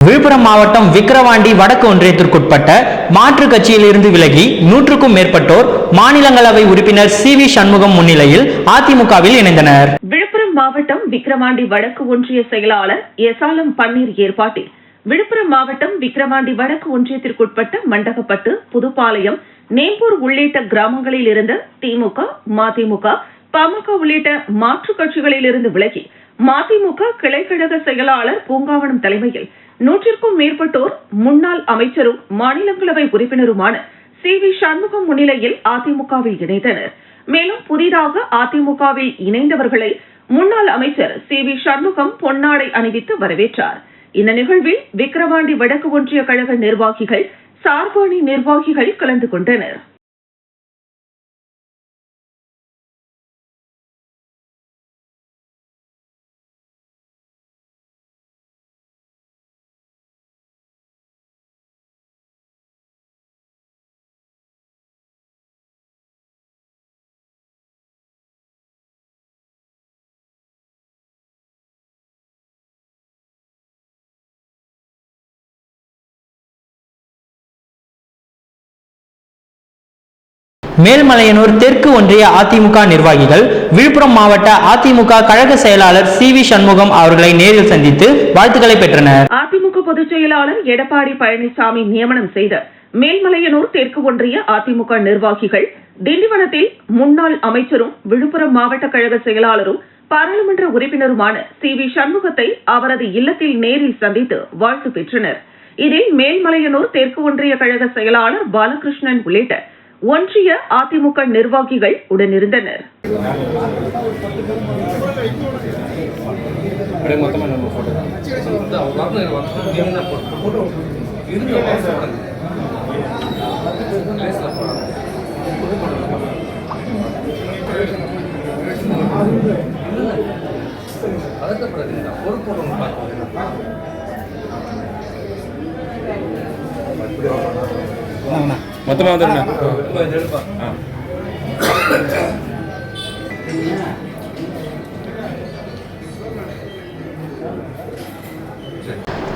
விழுப்புரம் மாவட்டம் விக்கிரவாண்டி வடக்கு ஒன்றியத்திற்குட்பட்ட மாற்று கட்சியிலிருந்து விலகி நூற்றுக்கும் மேற்பட்டோர் மாநிலங்களவை உறுப்பினர் சி வி சண்முகம் முன்னிலையில் அதிமுகவில் இணைந்தனர். விழுப்புரம் மாவட்டம் விக்கிரவாண்டி வடக்கு ஒன்றிய செயலாளர் எசாலம் பன்னீர் ஏற்பாட்டில் விழுப்புரம் மாவட்டம் விக்கிரவாண்டி வடக்கு ஒன்றியத்திற்குட்பட்ட மண்டகப்பட்டு புதுப்பாளையம் நேம்பூர் உள்ளிட்ட கிராமங்களில் இருந்த திமுக மதிமுக பாமக உள்ளிட்ட மாற்றுக் கட்சிகளில் இருந்து விலகி மதிமுக கிளைக்கழக செயலாளர் பூங்காவனம் தலைமையில் நூற்றிற்கும் மேற்பட்டோர் முன்னாள் அமைச்சரும் மாநிலங்களவை உறுப்பினருமான சி வி சண்முகம் முன்னிலையில் அதிமுகவில் இணைந்தனர். மேலும் புதிதாக அதிமுகவில் இணைந்தவர்களை முன்னாள் அமைச்சர் சி வி சண்முகம் பொன்னாடை அணிவித்து வரவேற்றார். இந்த நிகழ்வில் விக்கிரவாண்டி வடக்கு ஒன்றிய கழக நிர்வாகிகள் சார்பாணி நிர்வாகிகள் கலந்து கொண்டனர். மேல்மலையனூர் தெற்கு ஒன்றிய அதிமுக நிர்வாகிகள் விழுப்புரம் மாவட்ட அதிமுக கழக செயலாளர் சி வி சண்முகம் அவர்களை நேரில் சந்தித்து வாழ்த்துக்களை பெற்றனர். அதிமுக பொதுச் செயலாளர் எடப்பாடி பழனிசாமி நியமனம் செய்த மேல்மலையனூர் தெற்கு ஒன்றிய அதிமுக நிர்வாகிகள் திண்டிவனத்தில் முன்னாள் அமைச்சரும் விழுப்புரம் மாவட்ட கழக செயலாளரும் பாராளுமன்ற உறுப்பினருமான சி வி சண்முகத்தை அவரது இல்லத்தில் நேரில் சந்தித்து வாழ்த்து பெற்றனர். இதில் மேல்மலையனூர் தெற்கு ஒன்றிய கழக செயலாளர் பாலகிருஷ்ணன் உள்ளிட்ட ஒன்றிய அதிமுக நிர்வாகிகள் உடனிருந்தனர். பதட்டப்படாதீங்க பொறுப்பு மொத்தமாக வந்துடுண்ணா எடுப்பா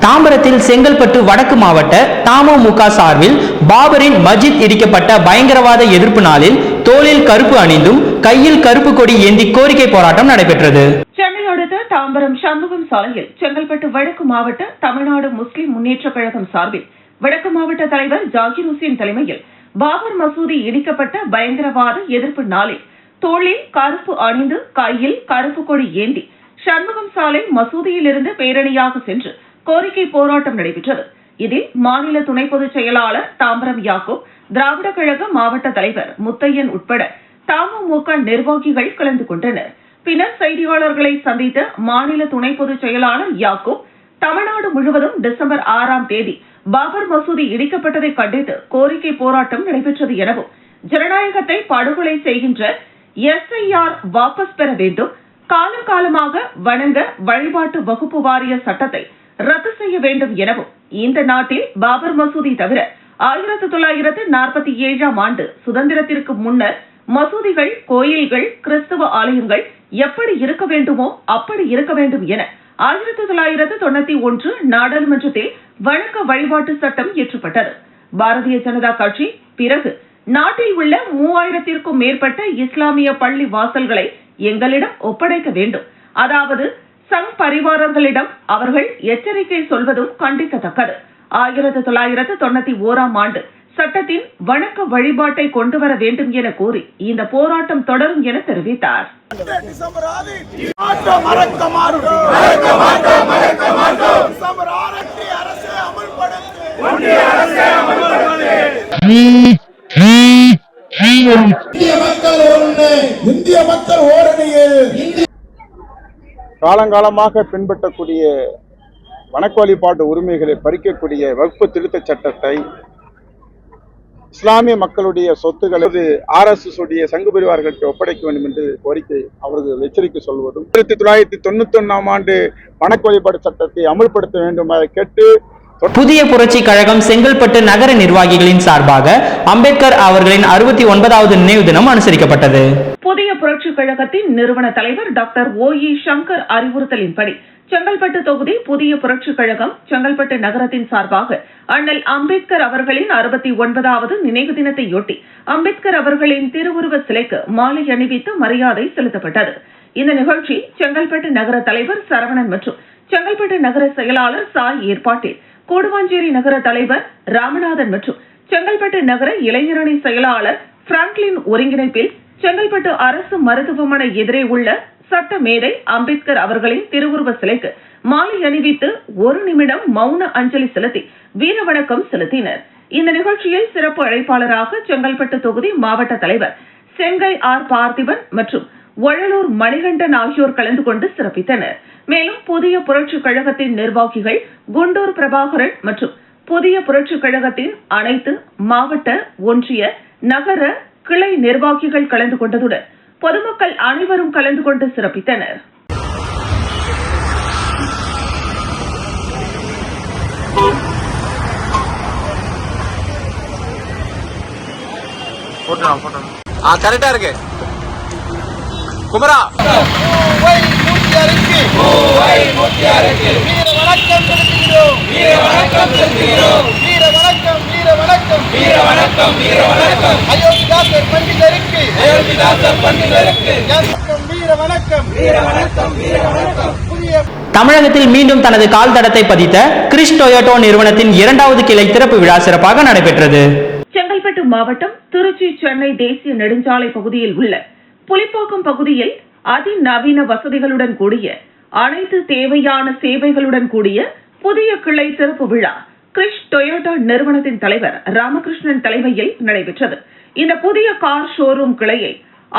தாம்பரத்தில் செங்கல்பட்டு வடக்கு மாவட்ட தமுமுக சார்பில் பாபரின் மஜித் இடிக்கப்பட்ட பயங்கரவாத எதிர்ப்பு நாளில் தோளில் கருப்பு அணிந்தும் கையில் கருப்பு கொடி ஏந்தி கோரிக்கை போராட்டம் நடைபெற்றது. சென்னை அடுத்த தாம்பரம் சண்முகம் சாலையில் செங்கல்பட்டு வடக்கு மாவட்ட தமிழ்நாடு முஸ்லிம் முன்னேற்ற கழகம் சார்பில் வடக்கு மாவட்ட தலைவர் ஜாகிர் ஹுசேன் தலைமையில் பாபர் மசூதி இடிக்கப்பட்ட பயங்கரவாத எதிர்ப்பு நாளில் தோளில் கருப்பு அணிந்து கையில் கருப்பு கொடி ஏந்தி சண்முகம் சாலை மசூதியிலிருந்து பேரணியாக சென்று கோரிக்கை போராட்டம் நடைபெற்றது. இதில் மாநில துணை பொதுச் செயலாளர் தாம்பரம் யாக்கோ திராவிட கழக மாவட்ட தலைவர் முத்தையன் உட்பட தமுமுக நிர்வாகிகள் கலந்து கொண்டனர். பின்னர் செய்தியாளர்களை சந்தித்த மாநில துணை பொதுச் செயலாளர் யாக்கோ தமிழ்நாடு முழுவதும் டிசம்பர் ஆறாம் தேதி பாபர் மசூதி இடிக்கப்பட்டதை கண்டித்து கோரிக்கை போராட்டம் நடைபெற்றது எனவும் ஜனநாயகத்தை படுகொலை செய்கின்ற எஸ்ஐஆர் வாபஸ் பெற வேண்டும் காலம் காலமாக வணங்க வழிபாட்டு வகுப்பு வாரிய சட்டத்தை ரத்து செய்ய வேண்டும் எனவும் இந்த நாட்டில் பாபர் மசூதி தவிர ஆயிரத்து தொள்ளாயிரத்து நாற்பத்தி ஏழாம் ஆண்டு சுதந்திரத்திற்கு முன்னர் மசூதிகள் கோயில்கள் கிறிஸ்துவ ஆலயங்கள் எப்படி இருக்க வேண்டுமோ அப்படி இருக்க வேண்டும் என ஆயிரத்தி தொள்ளாயிரத்து தொண்ணூத்தி ஒன்று நாடாளுமன்றத்தில் வணக்க வழிபாட்டு சட்டம் இயற்றப்பட்டது. பாரதிய ஜனதா கட்சி பிறகு நாட்டில் உள்ள மூவாயிரத்திற்கும் மேற்பட்ட இஸ்லாமிய பள்ளி வாசல்களை எங்களிடம் ஒப்படைக்க வேண்டும். அதாவது சங் பரிவாரர்களிடம் அவர்கள் எச்சரிக்கை சொல்வதும் கண்டிக்கத்தக்கது. ஆயிரத்தி தொள்ளாயிரத்து தொண்ணூத்தி ஓராம் ஆண்டு சட்டத்தின் வணக்க வழிபாட்டை கொண்டு வர வேண்டும் என கூறி இந்த போராட்டம் தொடரும் என தெரிவித்தார். இந்திய மக்கள் ஓரணியில் காலங்காலமாக பின்பற்றக்கூடிய வணக்க வழிபாட்டு உரிமைகளை பறிக்கக்கூடிய வகுப்பு திருத்தச் சட்டத்தை இஸ்லாமிய மக்களுடைய சொத்துக்களை ஆர் எஸ் எஸ் உடைய சங்கு பரிவார்களுக்கு ஒப்படைக்க வேண்டும் என்று கோரிக்கை அவர்கள் எச்சரிக்கை சொல்வதும் ஆயிரத்தி தொள்ளாயிரத்தி தொண்ணூத்தி ஒன்னாம் ஆண்டு வணக்க வழிபாடு சட்டத்தை அமல்படுத்த வேண்டும் அதை கேட்டு புதிய புரட்சி கழகம் செங்கல்பட்டு நகர நிர்வாகிகளின் சார்பாக அம்பேத்கர் அவர்களின் அறுபத்தி ஒன்பதாவது நினைவு தினம் அனுசரிக்கப்பட்டது. புதிய புரட்சிக் கழகத்தின் நிறுவன தலைவர் டாக்டர் ஓ இ சங்கர் அறிவுறுத்தலின்படி செங்கல்பட்டு தொகுதி புதிய புரட்சிக் கழகம் செங்கல்பட்டு நகரத்தின் சார்பாக அண்ணல் அம்பேத்கர் அவர்களின் அறுபத்தி ஒன்பதாவது நினைவு தினத்தையொட்டி அம்பேத்கர் அவர்களின் திருவுருவ சிலைக்கு மாலை அணிவித்து மரியாதை செலுத்தப்பட்டது. இந்த நிகழ்ச்சி செங்கல்பட்டு நகர தலைவர் சரவணன் மற்றும் செங்கல்பட்டு நகர செயலாளர் சாய் ஏற்பாட்டில் கூடுவாஞ்சேரி நகர தலைவர் ராமநாதன் மற்றும் செங்கல்பட்டு நகர இளைஞரணி செயலாளர் பிராங்க்லின் ஒருங்கிணைப்பில் செங்கல்பட்டு அரசு மருத்துவமனை எதிரே உள்ள சட்ட மேதை அம்பேத்கர் அவர்களின் திருவுருவ சிலைக்கு மாலை அணிவித்து ஒரு நிமிடம் மௌன அஞ்சலி செலுத்தி வீர வணக்கம் செலுத்தினர். இந்த நிகழ்ச்சியில் சிறப்பு அழைப்பாளராக செங்கல்பட்டு தொகுதி மாவட்ட தலைவர் செங்கை ஆர் பார்த்திபன் மற்றும் ஒழலூர் மணிகண்டன் ஆகியோர் கலந்து கொண்டு சிறப்பித்தனர். மேலும் புதிய புரட்சிக் கழகத்தின் நிர்வாகிகள் குண்டூர் பிரபாகரன் மற்றும் புதிய புரட்சிக் கழகத்தின் அனைத்து மாவட்ட ஒன்றிய நகர கிளை நிர்வாகிகள் கலந்து கொண்டதுடன் பொதுமக்கள் அனைவரும் கலந்து கொண்டு சிறப்பித்தனர். ஆ கரெக்டா இருக்கு. குமரா. வீர வணக்கம் செலுத்துகிறோம். வீர வணக்கம் செலுத்துகிறோம். வீர வணக்கம் வீர வணக்கம் வீர வணக்கம் அயோத்திதாசர் பண்டிதருக்கு. அயோத்திதாசர் பண்டிதருக்கு. வீர வணக்கம் வீர வணக்கம் வீர வணக்கம் புதிய தமிழகத்தில் மீண்டும் தனது கால் தடத்தை பதித்த கிறிஸ் டொயோட்டோ நிறுவனத்தின் இரண்டாவது கிளை திறப்பு விழா சிறப்பாக நடைபெற்றது. செங்கல்பட்டு மாவட்டம் திருச்சி சென்னை தேசிய நெடுஞ்சாலை பகுதியில் உள்ள புலிப்பாக்கம் பகுதியில் அதிநவீன வசதிகளுடன் கூடிய அனைத்து தேவையான சேவைகளுடன் கூடிய புதிய கிளை திறப்பு விழா கிரிஷ் டொயோட்டா நிறுவனத்தின் தலைவர் ராமகிருஷ்ணன் தலைமையில் நடைபெற்றது. இந்த புதிய கார் ஷோரூம் கிளையை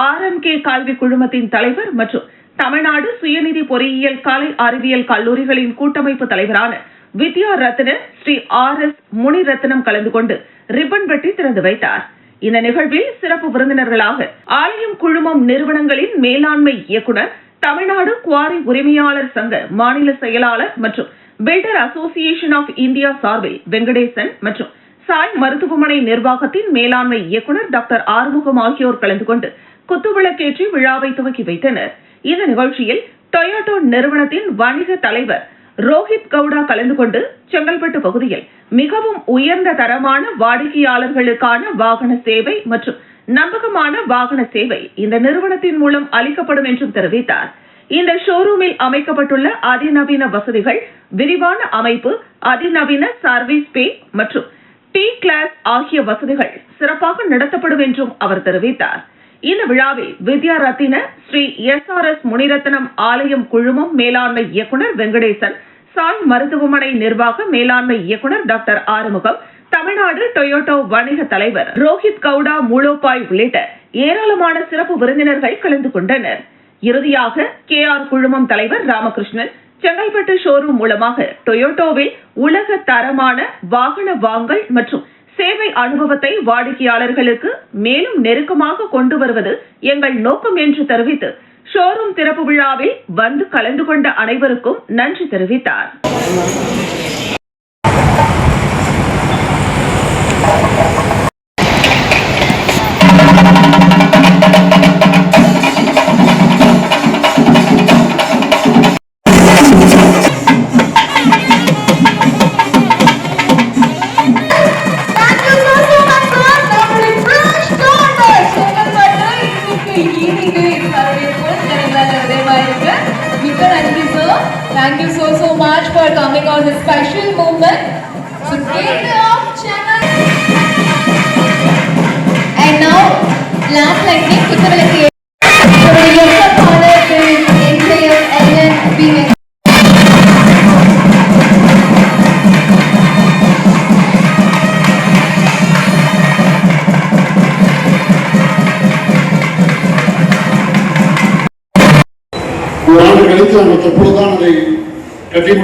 ஆர் எம் கே கல்வி குழுமத்தின் தலைவர் மற்றும் தமிழ்நாடு சுயநிதி பொறியியல் கலை அறிவியல் கல்லூரிகளின் கூட்டமைப்பு தலைவரான வித்யா ரத்ன ஸ்ரீ ஆர் எஸ் முனிரத்னம் கலந்து கொண்டு ரிப்பன் வெட்டி திறந்து வைத்தார். இந்த நிகழ்வில் சிறப்பு விருந்தினர்களாக ஆலயம் குழுமம் நிறுவனங்களின் மேலாண்மை இயக்குநர் தமிழ்நாடு குவாரி உரிமையாளர் சங்க மாநில செயலாளர் மற்றும் பில்டர் அசோசியேஷன் ஆஃப் இந்தியா சார்பில் வெங்கடேசன் மற்றும் சாய் மருத்துவமனை நிர்வாகத்தின் மேலாண்மை இயக்குநர் டாக்டர் ஆறுமுகம் ஆகியோர் கலந்து கொண்டு குத்துவிளக்கேற்றி விழாவை துவக்கி வைத்தனர். இந்த நிகழ்ச்சியில் டொயோட்டோ நிறுவனத்தின் வணிக தலைவர் ரோஹித் கவுடா கலந்து கொண்டு செங்கல்பட்டு பகுதியில் மிகவும் உயர்ந்த தரமான வாடிக்கையாளர்களுக்கான வாகன சேவை மற்றும் நம்பகமான வாகன சேவை இந்த நிறுவனத்தின் மூலம் அளிக்கப்படும் என்றும் தெரிவித்தார். இந்த ஷோரூமில் அமைக்கப்பட்டுள்ள அதிநவீன வசதிகள் விரிவான அமைப்பு அதிநவீன சர்வீஸ் பே மற்றும் டி கிளாஸ் ஆகிய வசதிகள் சிறப்பாக நடத்தப்படும் என்றும் அவர் தெரிவித்தார். இந்த விழாவில் Vidya Ratna Shri S R S Munirathnam ஆலயம் குழுமம் மேலாண்மை இயக்குநர் வெங்கடேசன் சாய் மருத்துவமனை நிர்வாக மேலாண்மை இயக்குநர் டாக்டர் ஆறுமுகம் தமிழ்நாடு டொயோட்டோ வணிக தலைவர் ரோஹித் கவுடா மூலோபாய் உள்ளிட்ட ஏராளமான சிறப்பு விருந்தினர்கள் கலந்து கொண்டனர். இறுதியாக கே ஆர் குழுமம் தலைவர் ராமகிருஷ்ணன் செங்கல்பட்டு ஷோரூம் மூலமாக டொயோட்டோவில் உலக தரமான வாகன வாங்கல் மற்றும் சேவை அனுபவத்தை வாடிக்கையாளர்களுக்கு மேலும் நெருக்கமாக கொண்டு வருவது எங்கள் நோக்கம் என்று தெரிவித்து ஷோரூம் திறப்பு விழாவில் வந்து கலந்து கொண்ட அனைவருக்கும் நன்றி தெரிவித்தார்.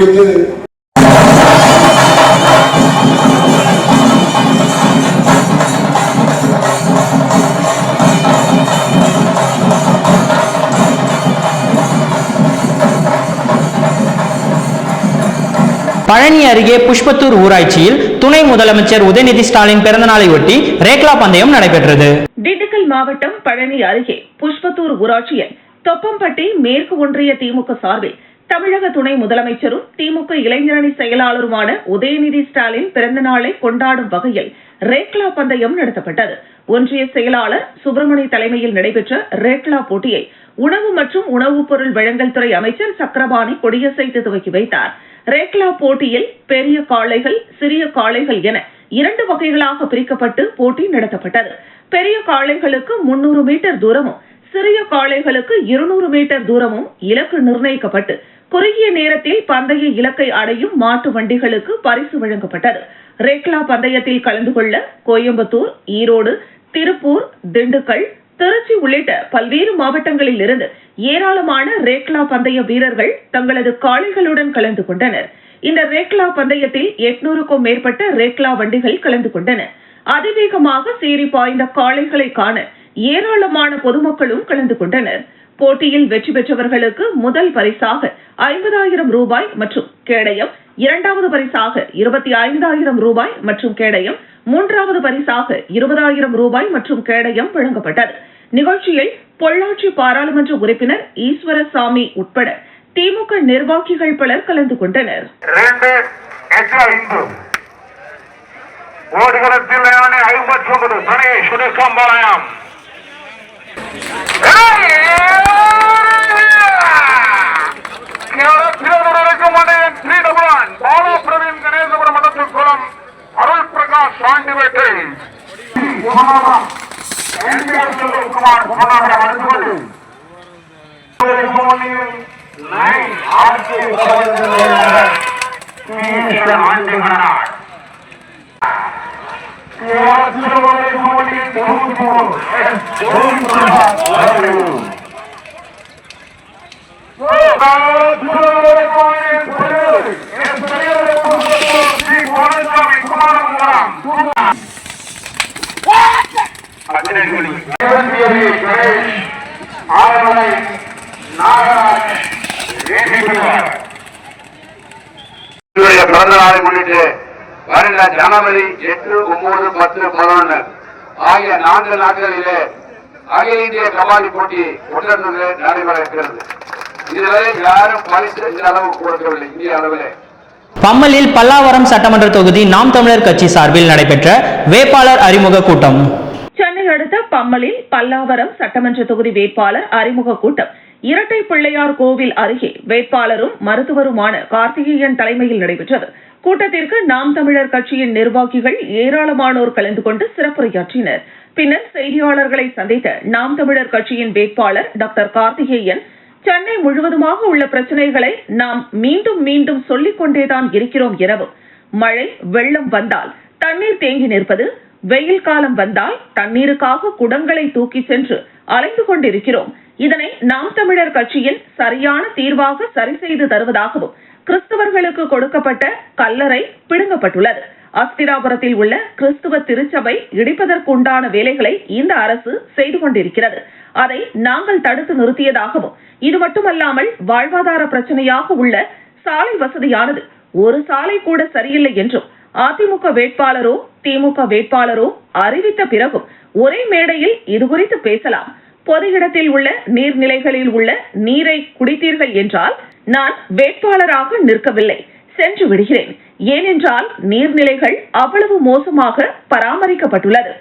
முடித்து பழனி அருகே புஷ்பத்தூர் ஊராட்சியில் துணை முதலமைச்சர் உதயநிதி ஸ்டாலின் பிறந்தநாளை ஒட்டி ரேக்லா பந்தயம் நடைபெற்றது. திண்டுக்கல் மாவட்டம் பழனி அருகே புஷ்பத்தூர் ஊராட்சியில் தொப்பம்பட்டி மேற்கு ஒன்றிய திமுக சார்பில் தமிழக துணை முதலமைச்சரும் திமுக இளைஞரணி செயலாளருமான உதயநிதி ஸ்டாலின் பிறந்த நாளை கொண்டாடும் வகையில் ரேக்லா பந்தயம் நடத்தப்பட்டது. ஒன்றிய செயலாளர் சுப்பிரமணி தலைமையில் நடைபெற்ற ரேக்லா போட்டியை உணவு மற்றும் உணவுப் பொருள் வழங்கல் துறை அமைச்சர் சக்கரபாணி கொடியசைத்து துவக்கி வைத்தார். ரேக்லா போட்டியில் பெரிய காளைகள் சிறிய காளைகள் என இரண்டு வகைகளாக பிரிக்கப்பட்டு போட்டி நடத்தப்பட்டது. பெரிய காளைகளுக்கு முன்னூறு மீட்டர் தூரமும் சிறிய காளைகளுக்கு இருநூறு மீட்டர் தூரமும் இலக்கு நிர்ணயிக்கப்பட்டு குறுகிய நேரத்தில் பந்தய இலக்கை அடையும் மாட்டு வண்டிகளுக்கு பரிசு வழங்கப்பட்டது. ரேக்லா பந்தயத்தில் கலந்து கொள்ள கோயம்புத்தூர் ஈரோடு திருப்பூர் திண்டுக்கல் திருச்சி உள்ளிட்ட பல்வேறு மாவட்டங்களில் இருந்து ஏராளமான ரேக்லா பந்தய வீரர்கள் தங்களது காளைகளுடன் கலந்து கொண்டனர். இந்த ரேக்லா பந்தயத்தில் எட்நூறுக்கும் மேற்பட்ட ரேக்லா வண்டிகள் கலந்து கொண்டன. அதிவேகமாக சீறி பாய்ந்த காளைகளை காண ஏராளமான பொதுமக்களும் கலந்து கொண்டனர். போட்டியில் வெற்றி பெற்றவர்களுக்கு முதல் பரிசாக ஐம்பதாயிரம் ரூபாய் மற்றும் கேடயம் இரண்டாவது பரிசாக இருபத்தி ஐந்தாயிரம் ரூபாய் மற்றும் கேடயம் மூன்றாவது பரிசாக இருபதாயிரம் ரூபாய் மற்றும் கேடயம் வழங்கப்பட்டது. நிகழ்ச்சியில் பொள்ளாச்சி பாராளுமன்ற உறுப்பினர் ஈஸ்வரசாமி உட்பட திமுக நிர்வாகிகள் பலர் கலந்து கொண்டனர். ஓடுகளத்தில் ஐம்பத்தி ஒன்பது বটে কুমার Thank you. பொன்னாமரை வந்து கொண்டு ஆறுமலை நாகராஜ் பிறந்த நாளை முன்னிட்டு வருகிற ஜனவரி எட்டு ஒன்பது பத்து பதினொன்று ஆகிய நான்கு நாட்களிலே அகில இந்திய கபாடி போட்டி ஒன்றொன்று நடைபெற இருக்கிறது இதுவரை யாரும் பரிசு இந்த அளவுக்கு கொடுக்கவில்லை இந்திய அளவிலே பம்மலில் பல்லாவரம் சட்டமன்ற தொகுதி நாம் தமிழர் கட்சி சார்பில் நடைபெற்ற வேட்பாளர் அறிமுக கூட்டம் சென்னை அடுத்த பம்மலில் பல்லாவரம் சட்டமன்ற தொகுதி வேட்பாளர் அறிமுக கூட்டம். இரட்டை பிள்ளையார் கோவில் அருகே வேட்பாளரும் மருத்துவருமான கார்த்திகேயன் தலைமையில் நடைபெற்றது. கூட்டத்திற்கு நாம் தமிழர் கட்சியின் நிர்வாகிகள் ஏராளமானோர் கலந்து கொண்டு சிறப்புரையாற்றினர். பின்னர் செய்தியாளர்களை சந்தித்த நாம் தமிழர் கட்சியின் வேட்பாளர் டாக்டர் கார்த்திகேயன் சென்னை முழுவதுமாக உள்ள பிரச்சனைகளை நாம் மீண்டும் மீண்டும் சொல்லிக் கொண்டேதான் இருக்கிறோம் எனவும் மழை வெள்ளம் வந்தால் தண்ணீர் தேங்கி நிற்பது வெயில் காலம் வந்தால் தண்ணீருக்காக குடங்களை தூக்கி சென்று அலைந்து கொண்டிருக்கிறோம். இதனை நாம் தமிழர் கட்சியின் சரியான தீர்வாக சரி செய்து தருவதாகவும் கிறிஸ்தவர்களுக்கு கொடுக்கப்பட்ட கல்லறை பிடுங்கப்பட்டுள்ளது. அஸ்திராபுரத்தில் உள்ள கிறிஸ்துவ திருச்சபை இடிப்பதற்குண்டான வேலைகளை இந்த அரசு செய்து கொண்டிருக்கிறது. அதை நாங்கள் தடுத்து நிறுத்தியதாகவும் இது மட்டுமல்லாமல் வாழ்வாதார பிரச்சனையாக உள்ள சாலை வசதியானது. ஒரு சாலை கூட சரியில்லை என்றும் அதிமுக வேட்பாளரோ திமுக வேட்பாளரோ அறிவித்த பிறகும் ஒரே மேடையில் இதுகுறித்து பேசலாம். பொது இடத்தில் உள்ள நீர்நிலைகளில் உள்ள நீரை குடித்தீர்கள் என்றால் நான் வேட்பாளராக நிற்கவில்லை சென்று விடுகிறேன். ஏனென்றால் நீர்நிலைகள் அவ்வளவு மோசமாக பராமரிக்கப்பட்டுள்ளது.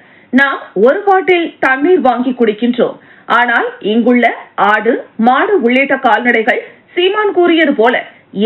நாம் ஒரு பாட்டில் தண்ணீர் வாங்கி குடிக்கின்றோம். ஆனால் இங்குள்ள ஆடு மாடு உள்ளிட்ட கால்நடைகள் சீமான் கூறியது போல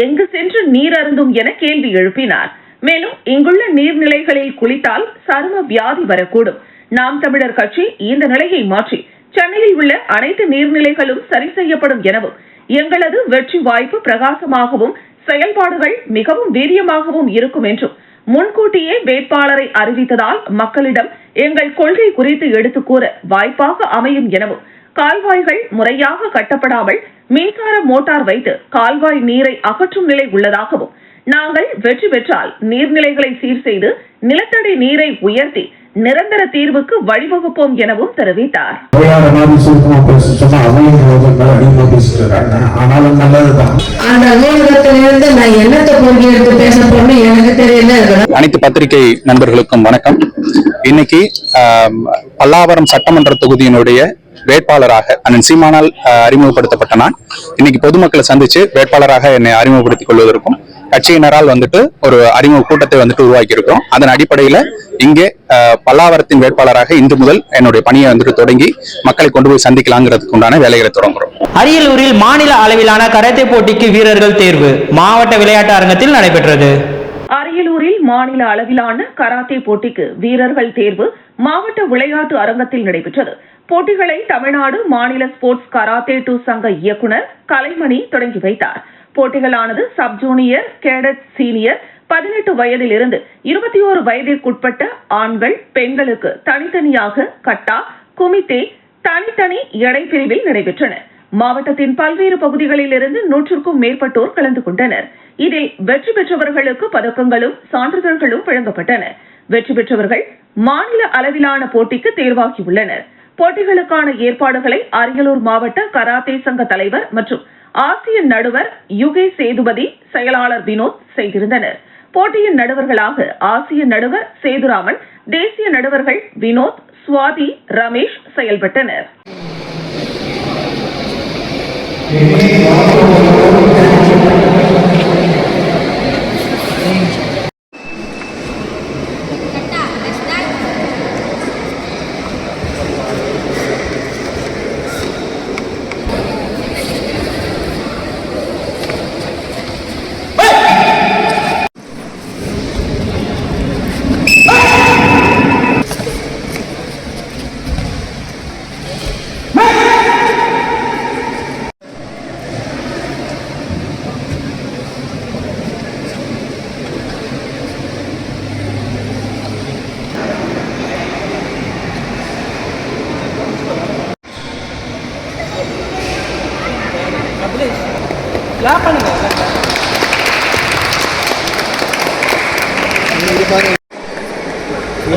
எங்கு சென்று நீர் அருந்தும் என கேள்வி எழுப்பினார். மேலும் இங்குள்ள நீர்நிலைகளில் குளித்தால் சரும வியாதி வரக்கூடும். நாம் தமிழர் கட்சி இந்த நிலையை மாற்றி சென்னையில் உள்ள அனைத்து நீர்நிலைகளும் சரி செய்யப்படும் எனவும் எங்களது வெற்றி வாய்ப்பு பிரகாசமாகவும் செயல்பாடுகள் மிகவும் வீரியமாகவும் இருக்கும் என்றும் முன்கூட்டியே வேட்பாளரை அறிவித்ததால் மக்களிடம் எங்கள் கொள்கை குறித்து எடுத்து கூற வாய்ப்பாக அமையும் எனவும் கால்வாய்கள் முறையாக கட்டப்படாமல் மின்சார மோட்டார் வைத்து கால்வாய் நீரை அகற்றும் நிலை உள்ளதாகவும் நாங்கள் வெற்றி பெற்றால் நீர்நிலைகளை சீர் செய்து நிலத்தடி நீரை உயர்த்தி நிரந்தர தீர்வுக்கு வழிவகுப்போம் எனவும் தெரிவித்தார். அனைத்து பத்திரிகை நண்பர்களுக்கும் வணக்கம். இன்னைக்கு பல்லாவரம் சட்டமன்ற தொகுதியினுடைய வேட்பாளராக அண்ணன் சீமானால் அறிமுகப்படுத்தப்பட்ட நான். இன்னைக்கு பொதுமக்களை சந்திச்சு வேட்பாளராக என்னை அறிமுகப்படுத்திக் கொள்வதற்கும் கட்சியினரால் வந்துட்டு ஒரு அறிமுக கூட்டத்தை வந்துட்டு உருவாக்கி இருக்கிறோம் அதன் அடிப்படையில இங்கே பல்லாவரத்தின் வேட்பாளராக இன்று முதல் என்னுடைய பணியை வந்துட்டு தொடங்கி மக்களை கொண்டு போய் சந்திக்கலாங்கிறதுக்கு உண்டான வேலைகளை தொடங்குறோம். அரியலூரில் மாநில அளவிலான கராத்தே போட்டிக்கு வீரர்கள் தேர்வு. மாவட்ட விளையாட்டு அரங்கத்தில் நடைபெற்றது. அரியலூரில் மாநில அளவிலான கராத்தே போட்டிக்கு வீரர்கள் தேர்வு மாவட்ட விளையாட்டு அரங்கத்தில் நடைபெற்றது. போட்டிகளை தமிழ்நாடு மாநில ஸ்போர்ட்ஸ் கராத்தே டூ சங்க இயக்குனர் கலைமணி தொடங்கி வைத்தார். போட்டிகளானது சப் ஜூனியர் கேடட் சீனியர் பதினெட்டு வயதில் இருந்து இருபத்தி ஓரு வயதிற்குட்பட்ட ஆண்கள் பெண்களுக்கு தனித்தனியாக கட்டா குமித்தே தனித்தனி எடை பிரிவில் நடைபெற்றன. மாவட்டத்தின் பல்வேறு பகுதிகளில் இருந்து நூற்றுக்கும் மேற்பட்டோர் கலந்து கொண்டனர். இதில் வெற்றி பெற்றவர்களுக்கு பதக்கங்களும் சான்றிதழ்களும் வழங்கப்பட்டன. வெற்றி பெற்றவர்கள் மாநில அளவிலான போட்டிக்கு தேர்வாகியுள்ளனர் போட்டிகளுக்கான ஏற்பாடுகளை அரியலூர் மாவட்ட கராத்தே சங்க தலைவர் மற்றும் ஆசிய நடுவர் யுகே சேதுபதி செயலாளர் வினோத் செய்திருந்தனர். போட்டியின் நடுவர்களாக ஆசிய நடுவர் சேதுராமன் தேசிய நடுவர்கள் வினோத் சுவாதி ரமேஷ் செயல்பட்டனர் இங்க பாருங்க இங்க